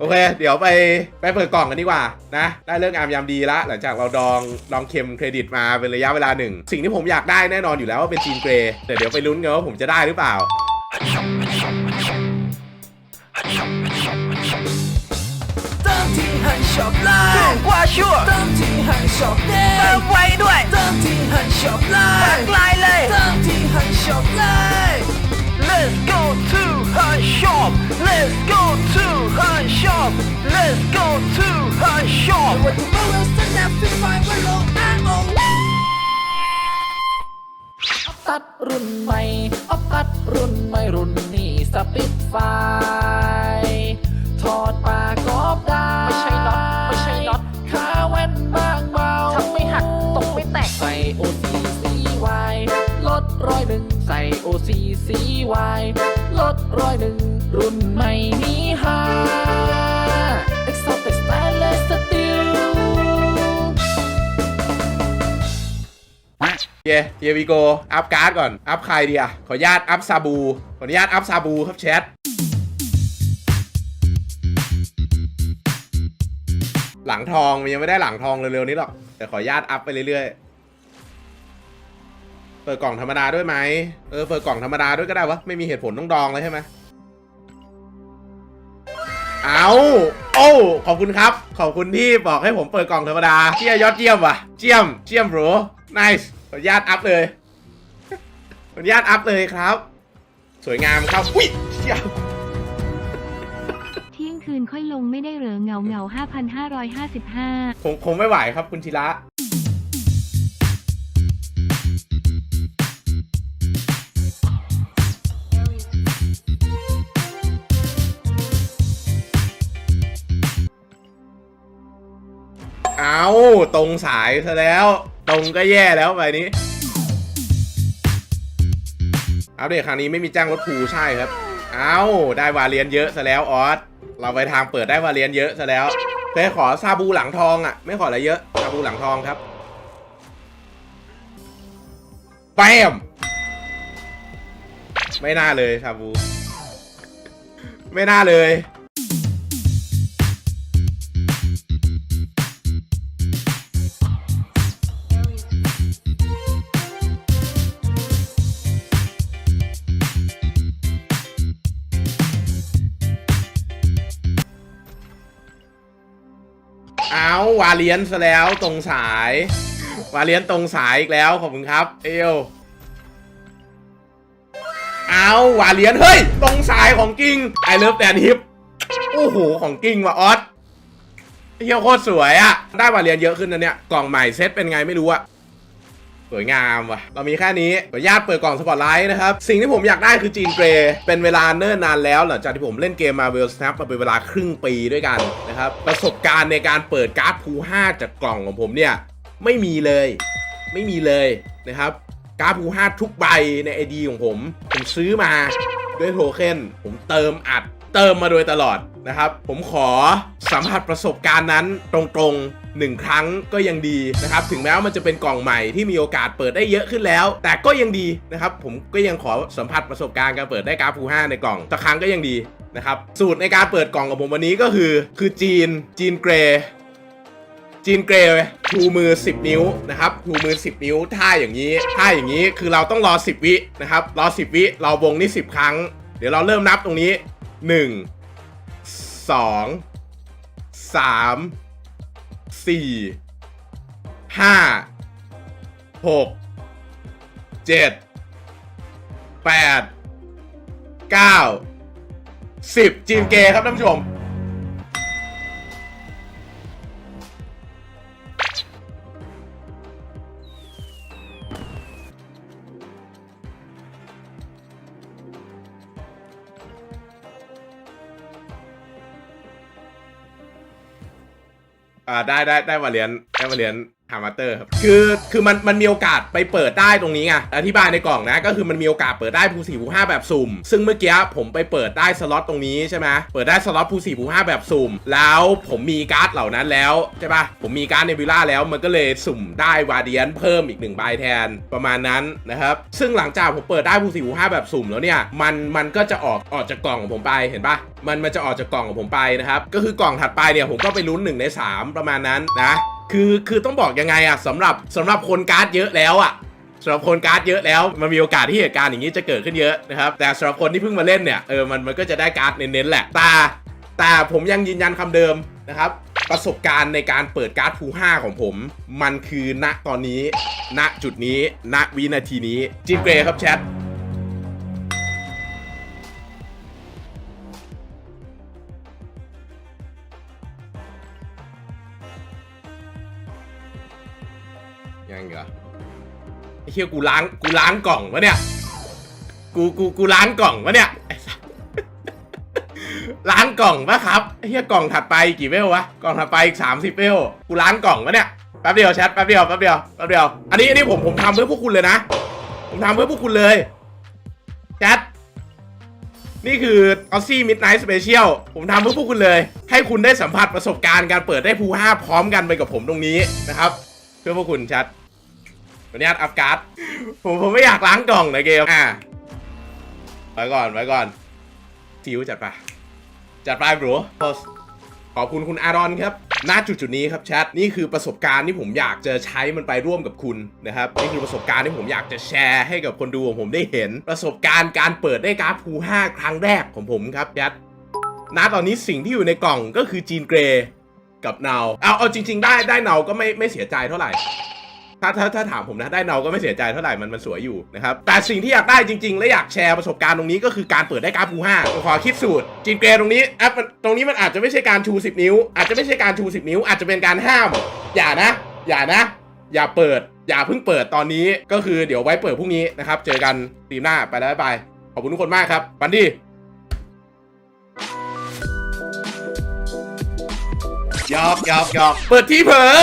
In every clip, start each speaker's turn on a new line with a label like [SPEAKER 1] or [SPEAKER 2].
[SPEAKER 1] โอเค เดี๋ยวไปไปเปิดกล่องกันดีกว่านะได้เรื่องอามยามดีละหลังจากเราดองดองเค็มเครดิตมาเป็นระยะเวลาหนึ่ง สิ่งที่ผมอยากได้แน่นอนอยู่แล้วว่าเป็นจีนเกรย์แต่เดี๋ยวไปลุ้นกันว่าผมจะได้หรือเปล่า
[SPEAKER 2] เติมที่หันช็อปไลน์
[SPEAKER 3] กว่าชัว
[SPEAKER 2] เติมที่หันช็อปเด้
[SPEAKER 3] เติมไว้ด้วย
[SPEAKER 2] เติมที่หันช็อปไล
[SPEAKER 3] ปากลายเลย
[SPEAKER 2] เติมที่หันช็อปไลน์
[SPEAKER 3] Let's go to shop Let's go to her shop Let's go to her shop
[SPEAKER 2] วันที่เมื่อเราสแนปฟิไฟว่าโลกอ้างโอ
[SPEAKER 4] ตัดรุ่นใหม่ออฟตัดรุ่นใหม่รุ่นนี้สปิดไฟถอดปากกอบได้ ไม่ใช่น็อตไม่ใช่น็อตขาแว่นบางเบา
[SPEAKER 3] ทำไม่หักตกไม่แตก
[SPEAKER 4] ใส่ OCCY ลดร้อยหนึ่งใส่ OCCY ลดร้อยหนึ่งรุ่นใหม่นี้ฮ่า Exotic Stainless Steel
[SPEAKER 1] เยเยวีโก อัพการ์ดก่อน อัพใครดีอะขออนุญาตอัพซาบู ขออนุญาตอัพซาบูครับแชท หลังทองมันยังไม่ได้หลังทองเร็วๆนี้หรอก แต่ขออนุญาตอัพไปเรื่อยๆ ปิดกล่องธรรมดาด้วยไหมเออเปิดกล่องธรรมดาด้วยก็ได้วะไม่มีเหตุผลต้องดองเลยใช่ไหมเอาโอ้ขอบคุณครับขอบคุณที่บอกให้ผมเปิดกล่องธรรมดาเจียยอดเยี่ยมว่ะเจียมเจียมโบร nice ขออนุญาตอัพเลยขออนุญาตอัพเลยครับ สวยงามครับอุ้ยเชี่ย
[SPEAKER 5] เที่ยงคืนค่อยลงไม่ได้เหรอเงาเงา5,555
[SPEAKER 1] คงคงไม่ไหวครับคุณชิระ เอาตรงสายซะแล้ว ตรงก็แย่แล้วไปนี้ อัปเดตครั้งนี้ไม่มีจ้างรถภูใช่ครับ เอาได้วาเลียนเยอะซะแล้วออส เราไปทางเปิดได้วาเลียนเยอะซะแล้วเคยขอซาบูหลังทองอะ ไม่ขออะไรเยอะ ซาบูหลังทองครับแปมไม่น่าเลยซาบู ไม่น่าเลย เอาวาเลียนซะแล้วตรงสาย วาเลียนตรงสายอีกแล้วขอบคุณครับ เอวเอาวาเลียนเฮ้ย ตรงสายของกิ้งไอเลิฟแดนฮิปโอ้โหของกิ้งว่ะออสเฮียโคตรสวยอะได้วาเลียนเยอะขึ้นนะเนี่ยกล่องใหม่เซตเป็นไงไม่รู้อะ สวยงามว่ะ เรามีแค่นี้ขออนุญาตเปิดกล่องสปอตไลท์นะครับ สิ่งที่ผมอยากได้คือจีนเกรย์เป็นเวลาเนิ่นนานแล้วหลังจากที่ผมเล่นเกมมาเวลสแนปมาเป็นเวลาครึ่งปีด้วยกันนะครับ ประสบการณ์ในการเปิดการ์ดพู5จากกล่องของผมเนี่ยไม่มีเลย ไม่มีเลยนะครับการ์ดพู5ทุกใบใน ID ของผม ผมซื้อมาด้วยโทเค็นผมเติมอัดเติมมาโดยตลอดนะครับ ผมขอสัมผัสประสบการณ์นั้นตรงๆ หนึ่งครั้งก็ยังดีนะครับ ถึงแม้ว่ามันจะเป็นกล่องใหม่ที่มีโอกาสเปิดได้เยอะขึ้นแล้ว แต่ก็ยังดีนะครับ ผมก็ยังขอสัมผัสประสบการณ์การเปิดได้กาฟู5ในกล่องสักครั้งก็ยังดีนะครับ สูตรในการเปิดกล่องของผมวันนี้ก็คือ คือจีน จีนเกรย์จีนเกรย์ชูมือ 10 นิ้วนะครับชูมือ 10 นิ้วท่าอย่างนี้ท่าอย่างนี้คือเราต้องรอ 10 วินะครับรอ 10 วิเราวงนี่ 10 ครั้ง เดี๋ยวเราเริ่มนับตรงนี้ 1 2 3 สี่ห้าหกเจ็ดแปดเก้าสิบจีนเกครับท่านผู้ชม อ่าได้ได้ได้มาเรียนได้มาเรียน ฮามาเตอร์ครับคือคือมันมันมีโอกาสไปเปิดได้ตรงนี้ไงอธิบายในกล่องนะก็คือมันมีโอกาสเปิดได้ภูสี่ภูห้าแบบสุ่ม ซึ่งเมื่อกี้ผมไปเปิดได้สล็อตตรงนี้ใช่ไหมเปิดได้สล็อตภูสี่ภูห้าแบบสุ่ม แล้วผมมีการ์ดเหล่านั้นแล้วใช่ปะผมมีการ์ดเนบิล่าแล้วมันก็เลยสุ่มได้วาเดียนเพิ่มอีกหนึ่งใบแทนประมาณนั้นนะครับซึ่งหลังจากผมเปิดได้ภูสี่ภูห้าแบบสุ่มแล้วเนี่ยมันมันก็จะออกออกจากกล่องของผมไปเห็นปะมันมันจะออกจากกล่องของผมไปนะครับก็คือกล่องถัดไปเนี่ยผมก็ไปลุ้นหนึ่งในสามประมาณนั้นนะ คือคือต้องบอกยังไงอะสำหรับสำหรับคนการ์ดเยอะแล้วอะสำหรับคนการ์ดเยอะแล้วมันมีโอกาสที่เหตุการณ์อย่างนี้จะเกิดขึ้นเยอะนะครับแต่สำหรับคนที่เพิ่งมาเล่นเนี่ยเออมันมันก็จะได้การ์ดเน้นๆแหละแต่แต่ผมยังยืนยันคำเดิมนะครับประสบการณ์ในการเปิดการ์ดภู5ของผม มันคือณตอนนี้ ณจุดนี้ ณวินาทีนี้จิมเกรย์ครับแชท ยังเหรอไอ้เฮียกูล้างกูล้างกล่องวะเนี่ย กูกูกูล้างกล่องวะเนี่ย ล้างกล่องปะครับไอ้เฮียกล่องถัดไปกี่เวลวะ กล่องถัดไปอีกสามสิบเวล กูล้างกล่องวะเนี่ย แป๊บเดียวแชทแป๊บเดียวแป๊บเดียวแป๊บเดียว อันนี้อันนี้ผมผมทำเพื่อพวกคุณเลยนะ ผมทำเพื่อพวกคุณเลยแชทนี่คือออซซี่มิดไนท์สเปเชียลผมทำเพื่อพวกคุณเลย ให้คุณได้สัมผัสประสบการณ์การเปิดได้ภูห้าพร้อมกันไปกับผมตรงนี้นะครับ เพื่อพวกคุณแชทวันนี้อัพการ์ดผมผมไม่อยากล้างกล่องในเกมอะไว้ก่อนไว้ก่อนซิวจัดไปจัดไปบรูขอบคุณคุณอารอนครับณจุดจุดนี้ครับแชทนี่คือประสบการณ์ที่ผมอยากจะใช้มันไปร่วมกับคุณนะครับนี่คือประสบการณ์ที่ผมอยากจะแชร์ให้กับคนดูของผมได้เห็น ประสบการณ์การเปิดได้การ์ดภู5ครั้งแรกของผมครับแชทณตอนนี้สิ่งที่อยู่ในกล่องก็คือจีนเกรกับเนาเอาเอาจริง ๆ ได้ได้เนาก็ไม่ไม่เสียใจเท่าไหร่ ถ้าถ้าถ้าถามผมนะได้เนาก็ไม่เสียใจเท่าไหร่มันมันสวยอยู่นะครับแต่สิ่งที่อยากได้จริง ๆ และอยากแชร์ประสบการณ์ตรงนี้ก็คือการเปิดได้การ์ดภูห้าผมขอคิดสูตรจีนเกรตรงนี้แอปมันตรงนี้มันอาจจะไม่ใช่การชู 10 นิ้ว อาจจะไม่ใช่การชู 10 นิ้ว อาจจะเป็นการห้าม อย่านะ อย่านะ อย่าเปิด อย่าเพิ่งเปิดตอนนี้ก็คือเดี๋ยวไว้เปิดพรุ่งนี้นะครับเจอกันตีมหน้าไปแล้วบ๊ายบายขอบคุณทุกคนมากครับบันดี้หยอกหยอกหยอกเปิดที่เผลอ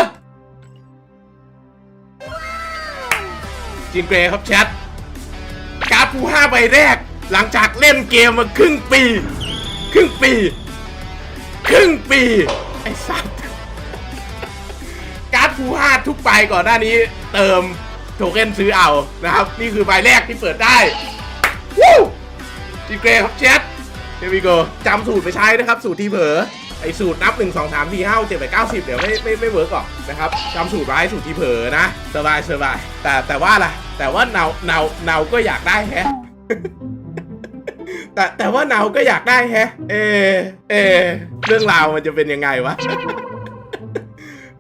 [SPEAKER 1] จินเกรย์ครับแชทการ์ดภูห้าใบแรก หลังจากเล่นเกมมาครึ่งปี ครึ่งปี ครึ่งปี ไอ้สัตว์การ์ดภูห้าทุกใบก่อนหน้านี้ เติมโทเค็นซื้อเอานะครับ นี่คือใบแรกที่เปิดได้วู้จินเกรย์ครับแชทเดวิโกจำสูตรไปใช้นะครับ สูตรที่เผลอไอ้สูตรนับ 1 2 3 4 5 7 8 9 10 เดี๋ยวไม่ไม่ไม่เวิร์กหรอกนะครับจำสูตรไว้สูตรที่เผลอนะสบายสบายแต่แต่ว่าล่ะ แต่ว่าเนาเนาเนาก็อยากได้แฮะ แต่แต่ว่าเนาก็อยากได้แฮะ เอ เอ เรื่องราวมันจะเป็นยังไงวะ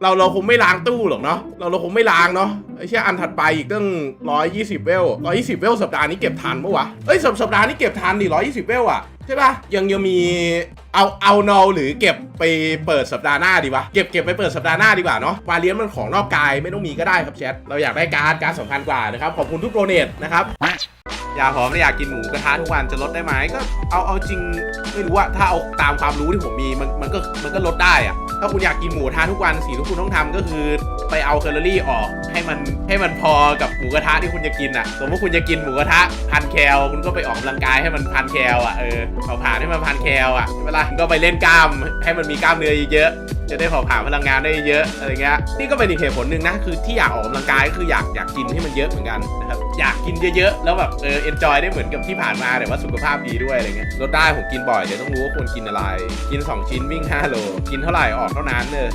[SPEAKER 1] เราเราคงไม่ล้างตู้หรอกเนาะเราเราคงไม่ล้างเนาะไอ้เชี่ยอันถัดไปอีกตั้ง120เวล120เวลสัปดาห์นี้เก็บทันปะวะเอ้ยสัปสัปดาห์นี้เก็บทันดิ120เวลอะใช่ปะยังยังมีเอาเอานอหรือเก็บไปเปิดสัปดาห์หน้าดีวะเก็บเก็บไปเปิดสัปดาห์หน้าดีกว่าเนาะวาเลียนมันของนอกกายไม่ต้องมีก็ได้ครับแชทเราอยากได้การ์ดการ์ดสำคัญกว่านะครับขอบคุณทุกโปรเนตนะครับอยากหอมและอยากกินหมูกระทะทุกวันจะลดได้ไหมก็เอาเอาจริงไม่รู้ว่าถ้าเอาตามความรู้ที่ผมมีมันมันก็มันก็ลดได้อะ ถ้าคุณอยากกินหมูกระทะทุกวันสิ่งที่คุณต้องทำก็คือ ไปเอาแคลอรี่ออกให้มันให้มันพอกับหมูกระทะที่คุณจะกินอะ สมมติคุณจะกินหมูกระทะพันแคลคุณก็ไปออกกำลังกายให้มันพันแคลอะเออเผาผ่านให้มันพันแคลอะเวลาก็ไปเล่นกล้ามให้มันมีกล้ามเนื้อเยอะ จะได้เผาผลาญพลังงานได้เยอะอะไรเงี้ยนี่ก็เป็นอีกเหตุผลหนึ่งนะคือที่อยากออกกำลังกายก็คืออยากอยากกินให้มันเยอะเหมือนกันนะครับอยากกินเยอะๆแล้วแบบเออเอนจอยได้เหมือนกับที่ผ่านมาแต่ว่าสุขภาพดีด้วยอะไรเงี้ยลดได้ผมกินบ่อยเดี๋ยวต้องรู้ว่าควรกินอะไร กิน 2 ชิ้นวิ่ง5โลกินเท่าไหร่ออกเท่านั้นเลย